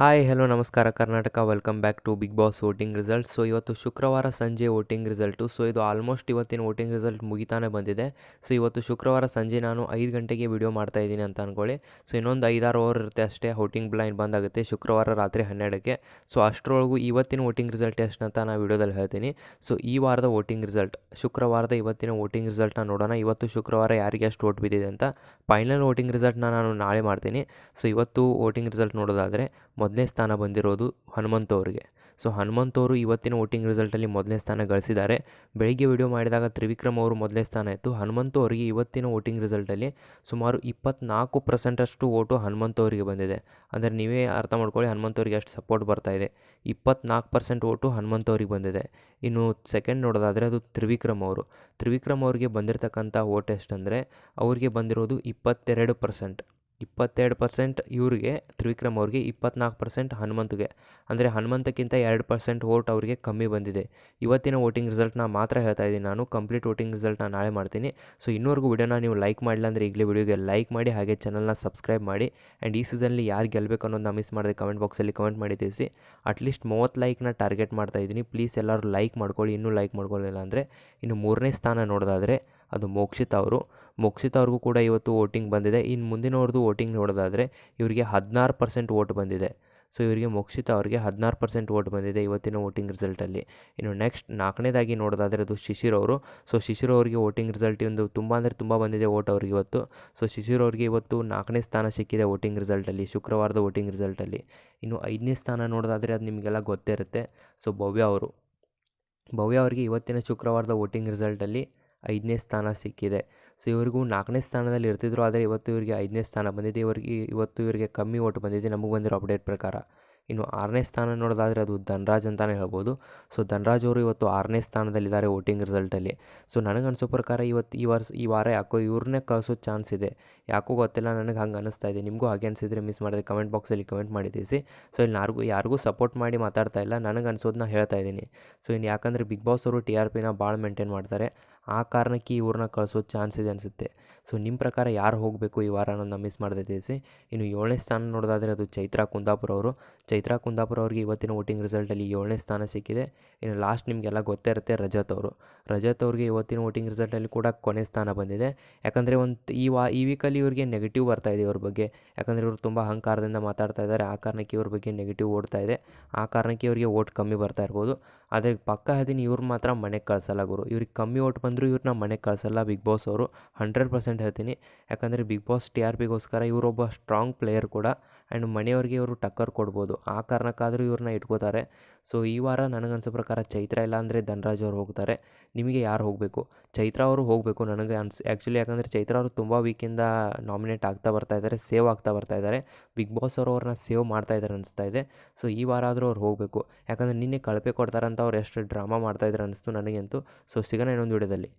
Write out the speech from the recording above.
Hi hello ನಮಸ್ಕಾರ, Karnataka. Welcome back to Bigg Boss voting result so ಇವತ್ತು ಶುಕ್ರವಾರ ಸಂಜೆ ವೋಟಿಂಗ್ ರಿಸಲ್ಟು ಸೊ ಇದು ಆಲ್ಮೋಸ್ಟ್ ಇವತ್ತಿನ ವೋಟಿಂಗ್ ರಿಸಲ್ಟ್ ಮುಗಿತಾನೆ ಬಂದಿದೆ. ಸೊ ಇವತ್ತು ಶುಕ್ರವಾರ ಸಂಜೆ ನಾನು ಐದು ಗಂಟೆಗೆ ವಿಡಿಯೋ ಮಾಡ್ತಾ ಇದ್ದೀನಿ ಅಂತ ಅಂದ್ಕೊಳ್ಳಿ ಸೊ ಇನ್ನೊಂದು ಐದಾರು ಓವರ್ ಇರುತ್ತೆ ಅಷ್ಟೇ ವೋಟಿಂಗ್ ಬ್ಲೈಂಡ್ ಬಂದಾಗುತ್ತೆ. ಶುಕ್ರವಾರ ರಾತ್ರಿ ಹನ್ನೆರಡಕ್ಕೆ. ಸೊ ಅಷ್ಟರೊಳಗೂ ಇವತ್ತಿನ ವೋಟಿಂಗ್ ರಿಸಲ್ಟ್ ಎಷ್ಟು ಅಂತ ನಾನು ವಿಡಿಯೋದಲ್ಲಿ ಹೇಳ್ತೀನಿ. ಸೊ ಈ ವಾರದ ವೋಟಿಂಗ್ ರಿಸಲ್ಟ್ ಶುಕ್ರವಾರದ ಇವತ್ತಿನ ವೋಟಿಂಗ್ ರಿಸಲ್ಟ್ನ ನೋಡೋಣ. ಇವತ್ತು ಶುಕ್ರವಾರ ಯಾರಿಗೆ ಎಷ್ಟು ವೋಟ್ ಬಿದ್ದಿದೆ ಅಂತ. ಫೈನಲ್ ವೋಟಿಂಗ್ ರಿಸಲ್ಟ್ನ ನಾನು ನಾಳೆ ಮಾಡ್ತೀನಿ. ಸೊ ಇವತ್ತು ವೋಟಿಂಗ್ ರಿಸಲ್ಟ್ ನೋಡೋದಾದರೆ ಮೊದಲನೇ ಸ್ಥಾನ ಬಂದಿರೋದು ಹನುಮಂತ ಅವರಿಗೆ ಸೊ ಹನುಮಂತ್ ಅವರು ಇವತ್ತಿನ ವೋಟಿಂಗ್ ರಿಸಲ್ಟಲ್ಲಿ ಮೊದಲನೇ ಸ್ಥಾನ ಗಳಿಸಿದ್ದಾರೆ. ಬೆಳಿಗ್ಗೆ ವಿಡಿಯೋ ಮಾಡಿದಾಗ ತ್ರಿವಿಕ್ರಮ್ ಅವರು ಮೊದಲನೇ ಸ್ಥಾನ ಇತ್ತು. ಹನುಮಂತ ಅವರಿಗೆ ಇವತ್ತಿನ ವೋಟಿಂಗ್ ರಿಸಲ್ಟಲ್ಲಿ ಸುಮಾರು ಇಪ್ಪತ್ನಾಲ್ಕು ಪರ್ಸೆಂಟಷ್ಟು ಓಟು ಹನುಮಂತ ಅವರಿಗೆ ಬಂದಿದೆ. ಅಂದರೆ ನೀವೇ ಅರ್ಥ ಮಾಡ್ಕೊಳ್ಳಿ ಹನುಮಂತ್ ಅವರಿಗೆ ಎಷ್ಟು ಸಪೋರ್ಟ್ ಬರ್ತಾ ಇದೆ. ಇಪ್ಪತ್ನಾಲ್ಕು ಪರ್ಸೆಂಟ್ ಓಟು ಹನುಮಂತ ಅವರಿಗೆ ಬಂದಿದೆ. ಇನ್ನು ಸೆಕೆಂಡ್ ನೋಡೋದಾದರೆ ಅದು ತ್ರಿವಿಕ್ರಮ್ ಅವರು. ತ್ರಿವಿಕ್ರಮ್ ಅವರಿಗೆ ಬಂದಿರತಕ್ಕಂಥ ಓಟ್ ಎಷ್ಟಂದರೆ, ಅವರಿಗೆ ಬಂದಿರೋದು ಇಪ್ಪತ್ತೆರಡು ಪರ್ಸೆಂಟ್. ಇಪ್ಪತ್ತೆರಡು ಪರ್ಸೆಂಟ್ ಇವ್ರಿಗೆ, ತ್ರಿವಿಕ್ರಮ್ ಅವ್ರಿಗೆ, ಇಪ್ಪತ್ನಾಲ್ಕು ಪರ್ಸೆಂಟ್ ಹನುಮಂತ್ಗೆ. ಅಂದರೆ ಹನುಮಂತಕ್ಕಿಂತ ಎರಡು ಪರ್ಸೆಂಟ್ ವೋಟ್ ಅವರಿಗೆ ಕಮ್ಮಿ ಬಂದಿದೆ. ಇವತ್ತಿನ ವೋಟಿಂಗ್ ರಿಸಲ್ಟ್ನ ಮಾತ್ರ ಹೇಳ್ತಾ ಇದ್ದೀನಿ ನಾನು. ಕಂಪ್ಲೀಟ್ ವೋಟಿಂಗ್ ರಿಸಲ್ಟ್ನ ನಾಳೆ ಮಾಡ್ತೀನಿ. ಸೊ ಇನ್ನೂವರೆಗೂ ವಿಡಿಯೋನ ನೀವು ಲೈಕ್ ಮಾಡಿಲ್ಲ ಅಂದರೆ ಈಗಲೇ ವಿಡಿಯೋಗೆ ಲೈಕ್ ಮಾಡಿ, ಹಾಗೆ ಚಾನಲ್ನ ಸಬ್ಸ್ಕ್ರೈಬ್ ಮಾಡಿ. ಆ್ಯಂಡ್ ಈ ಸೀಸನಲ್ಲಿ ಯಾರು ಗೆಲ್ಲಬೇಕು ಅನ್ನೋದನ್ನ ಮಿಸ್ ಮಾಡಿದೆ ಕಮೆಂಟ್ ಬಾಕ್ಸಲ್ಲಿ ಕಮೆಂಟ್ ಮಾಡಿ ತಿಳಿಸಿ. ಅಟ್ಲೀಸ್ಟ್ ಮೂವತ್ತು ಲೈಕ್ನ ಟಾರ್ಗೆಟ್ ಮಾಡ್ತಾ ಇದ್ದೀನಿ. ಪ್ಲೀಸ್ ಎಲ್ಲರೂ ಲೈಕ್ ಮಾಡ್ಕೊಳ್ಳಿ, ಇನ್ನೂ ಲೈಕ್ ಮಾಡ್ಕೊಳ್ಳಿಲ್ಲ ಅಂದರೆ ಇನ್ನು ಮೂರನೇ ಸ್ಥಾನ ನೋಡೋದಾದರೆ ಅದು ಮೋಕ್ಷಿತ್ ಅವರು. ಮೋಕ್ಷಿತ್ ಅವ್ರಿಗೂ ಕೂಡ ಇವತ್ತು ವೋಟಿಂಗ್ ಬಂದಿದೆ. ಇನ್ನು ಮುಂದಿನವ್ರದ್ದು ವೋಟಿಂಗ್ ನೋಡೋದಾದರೆ ಇವರಿಗೆ ಹದಿನಾರು ಪರ್ಸೆಂಟ್ ವೋಟ್ ಬಂದಿದೆ. ಸೊ ಇವರಿಗೆ ಮುಗಿಸಿತ ಅವರಿಗೆ ಹದಿನಾರು ಪರ್ಸೆಂಟ್ ವೋಟ್ ಬಂದಿದೆ ಇವತ್ತಿನ ವೋಟಿಂಗ್ ರಿಸಲ್ಟಲ್ಲಿ. ಇನ್ನು ನೆಕ್ಸ್ಟ್ ನಾಲ್ಕನೇದಾಗಿ ನೋಡೋದಾದರೆ ಅದು ಶಿಶಿರ್ ಅವರು. ಸೊ ಶಿಶಿರ್ ಅವರಿಗೆ ವೋಟಿಂಗ್ ರಿಸಲ್ಟ್ ಒಂದು ತುಂಬ ಅಂದರೆ ತುಂಬ ಬಂದಿದೆ ವೋಟ್ ಅವ್ರಿಗೆ ಇವತ್ತು. ಸೊ ಶಿಶಿರ್ ಅವರಿಗೆ ಇವತ್ತು ನಾಲ್ಕನೇ ಸ್ಥಾನ ಸಿಕ್ಕಿದೆ ವೋಟಿಂಗ್ ರಿಸಲ್ಟಲ್ಲಿ, ಶುಕ್ರವಾರದ ವೋಟಿಂಗ್ ರಿಸಲ್ಟಲ್ಲಿ. ಇನ್ನು ಐದನೇ ಸ್ಥಾನ ನೋಡೋದಾದರೆ ಅದು ನಿಮಗೆಲ್ಲ ಗೊತ್ತೇ ಇರುತ್ತೆ. ಸೊ ಭವ್ಯ ಅವರು. ಭವ್ಯ ಅವರಿಗೆ ಇವತ್ತಿನ ಶುಕ್ರವಾರದ ವೋಟಿಂಗ್ ರಿಸಲ್ಟಲ್ಲಿ ಐದನೇ ಸ್ಥಾನ ಸಿಕ್ಕಿದೆ. ಸೊ ಇವರಿಗೂ ನಾಲ್ಕನೇ ಸ್ಥಾನದಲ್ಲಿ ಇರ್ತಿದ್ರು, ಆದರೆ ಇವತ್ತು ಇವರಿಗೆ ಐದನೇ ಸ್ಥಾನ ಬಂದಿದೆ. ಇವರಿಗೆ, ಇವತ್ತು ಇವರಿಗೆ ಕಮ್ಮಿ ಓಟ್ ಬಂದಿದೆ. ನಮಗೆ ಬಂದಿರೋ ಅಪ್ಡೇಟ್ ಪ್ರಕಾರ. ಇನ್ನು ಆರನೇ ಸ್ಥಾನ ನೋಡೋದಾದರೆ ಅದು ಧನರಾಜ್ ಅಂತಲೇ ಹೇಳ್ಬೋದು. ಸೊ ಧನ್ರಾಜ್ ಅವರು ಇವತ್ತು ಆರನೇ ಸ್ಥಾನದಲ್ಲಿದ್ದಾರೆ ವೋಟಿಂಗ್ ರಿಸಲ್ಟಲ್ಲಿ. ಸೊ ನನಗೆ ಅನಿಸೋ ಪ್ರಕಾರ ಇವತ್ತು ಈ ವರ್ಷ, ಈ ವಾರ ಯಾಕೋ ಇವ್ರನ್ನೇ ಕಳಿಸೋ ಚಾನ್ಸ್ ಇದೆ. ಯಾಕೋ ಗೊತ್ತಿಲ್ಲ, ನನಗೆ ಹಂಗೆ ಅನಿಸ್ತಾ ಇದೆ. ನಿಮಗೂ ಹಾಗೆ ಅನಿಸಿದ್ರೆ ಮಿಸ್ ಮಾಡಿದೆ ಕಮೆಂಟ್ ಬಾಕ್ಸಲ್ಲಿ ಕಮೆಂಟ್ ಮಾಡಿ ತಿಳಿಸಿ. ಸೊ ಇಲ್ಲಿ ಯಾರಿಗೂ ಯಾರಿಗೂ ಸಪೋರ್ಟ್ ಮಾಡಿ ಮಾತಾಡ್ತಾ ಇಲ್ಲ. ನನಗೆ ಅನಿಸೋದನ್ನ ಹೇಳ್ತಾ ಇದ್ದೀನಿ. ಸೊ ಇನ್ನು ಯಾಕಂದರೆ ಬಿಗ್ ಬಾಸ್ ಅವರು ಟಿ ಆರ್ ಪಿನ ಭಾಳ ಮೇಂಟೈನ್ ಮಾಡ್ತಾರೆ. ಆ ಕಾರಣಕ್ಕೆ ಇವ್ರನ್ನ ಕಳಿಸೋ ಚಾನ್ಸ್ ಇದೆ ಅನಿಸುತ್ತೆ. ಸೊ ನಿಮ್ಮ ಪ್ರಕಾರ ಯಾರು ಹೋಗಬೇಕು ಈ ವಾರ ನನ್ನ ಮಿಸ್ ಮಾಡಿದೆ ತಿಳಿಸಿ ಇನ್ನು ಏಳನೇ ಸ್ಥಾನ ನೋಡೋದಾದರೆ ಅದು ಚೈತ್ರಾ ಕುಂದಾಪುರ ಅವರು. ಚೈತ್ರಾ ಕುಂದಾಪುರ ಅವರಿಗೆ ಇವತ್ತಿನ ವೋಟಿಂಗ್ ರಿಸಲ್ಟಲ್ಲಿ ಏಳನೇ ಸ್ಥಾನ ಸಿಕ್ಕಿದೆ. ಇನ್ನು ಲಾಸ್ಟ್ ನಿಮಗೆಲ್ಲ ಗೊತ್ತೇ ಇರುತ್ತೆ ರಜತ್ ಅವರು. ರಜತ್ ಅವ್ರಿಗೆ ಇವತ್ತಿನ ವೋಟಿಂಗ್ ರಿಸಲ್ಟಲ್ಲಿ ಕೂಡ ಕೊನೆ ಸ್ಥಾನ ಬಂದಿದೆ. ಯಾಕಂದರೆ ಒಂದು ಈ ವಾ, ಈ ವೀಕಲ್ಲಿ ಇವರಿಗೆ ನೆಗೆಟಿವ್ ಬರ್ತಾ ಇದೆ ಇವ್ರ ಬಗ್ಗೆ. ಯಾಕಂದರೆ ಇವರು ತುಂಬ ಅಹಂಕಾರದಿಂದ ಮಾತಾಡ್ತಾ ಇದ್ದಾರೆ ಆ ಕಾರಣಕ್ಕೆ ಇವ್ರ ಬಗ್ಗೆ ನೆಗೆಟಿವ್ ಓಡ್ತಾ ಇದೆ. ಆ ಕಾರಣಕ್ಕೆ ಇವರಿಗೆ ಓಟ್ ಕಮ್ಮಿ ಬರ್ತಾ ಇರ್ಬೋದು. ಆದರೆ ಪಕ್ಕ ಹದಿನ ಇವ್ರು ಮಾತ್ರ ಮನೆಗೆ ಕಳ್ಸಲ್ಲ ಗುರು. ಇವ್ರಿಗೆ ಕಮ್ಮಿ ಓಟ್ ಬಂದರೂ ಇವ್ರನ್ನ ಮನೆಗೆ ಕಳ್ಸಲ್ಲ ಬಿಗ್ ಬಾಸ್ ಅವರು. ಹಂಡ್ರೆಡ್ ಪರ್ಸೆಂಟ್ ಹೇಳ್ತೀನಿ. ಯಾಕಂದರೆ ಬಿಗ್ ಬಾಸ್ ಟಿ ಆರ್ ಪಿಗೋಸ್ಕರ ಇವರೊಬ್ಬ ಸ್ಟ್ರಾಂಗ್ ಪ್ಲೇಯರ್ ಕೂಡ ಆ್ಯಂಡ್ ಮನೆಯವ್ರಿಗೆ ಇವರು ಟಕ್ಕರ್ ಕೊಡ್ಬೋದು. ಆ ಕಾರಣಕ್ಕಾದರೂ ಇವ್ರನ್ನ ಇಟ್ಕೋತಾರೆ. ಸೊ ಈ ವಾರ ನನಗನ್ಸೋ ಪ್ರಕಾರ ಚೈತ್ರ ಇಲ್ಲ ಅಂದರೆ ಧನರಾಜ್ ಅವರು ಹೋಗ್ತಾರೆ. ನಿಮಗೆ ಯಾರು ಹೋಗಬೇಕು? ಚೈತ್ರ ಅವರು ಹೋಗಬೇಕು ನನಗೆ ಅನ್ಸ್ ಆ್ಯಕ್ಚುಲಿ ಯಾಕಂದರೆ ಚೈತ್ರ ಅವರು ತುಂಬ ವೀಕಿಂದ ನಾಮಿನೇಟ್ ಆಗ್ತಾ ಬರ್ತಾ ಇದ್ದಾರೆ ಸೇವ್ ಆಗ್ತಾ ಬರ್ತಾ ಇದ್ದಾರೆ. ಬಿಗ್ ಬಾಸ್ ಅವರು ಅವ್ರನ್ನ ಸೇವ್ ಮಾಡ್ತಾ ಇದ್ದಾರೆ ಅನಿಸ್ತಾ ಇದೆ. ಸೊ ಈ ವಾರ ಆದರೂ ಅವ್ರು ಹೋಗಬೇಕು. ಯಾಕಂದರೆ ನಿನ್ನೆ ಕಳಪೆ ಕೊಡ್ತಾರಂತ ಅವ್ರು ಎಷ್ಟು ಡ್ರಾಮಾ ಮಾಡ್ತಾಯಿದ್ದಾರೆ ಅನಿಸ್ತು ನನಗಂತೂ. ಸೊ ಸಿಗೋಣ ಇನ್ನೊಂದು ವಿಡಿಯೋದಲ್ಲಿ.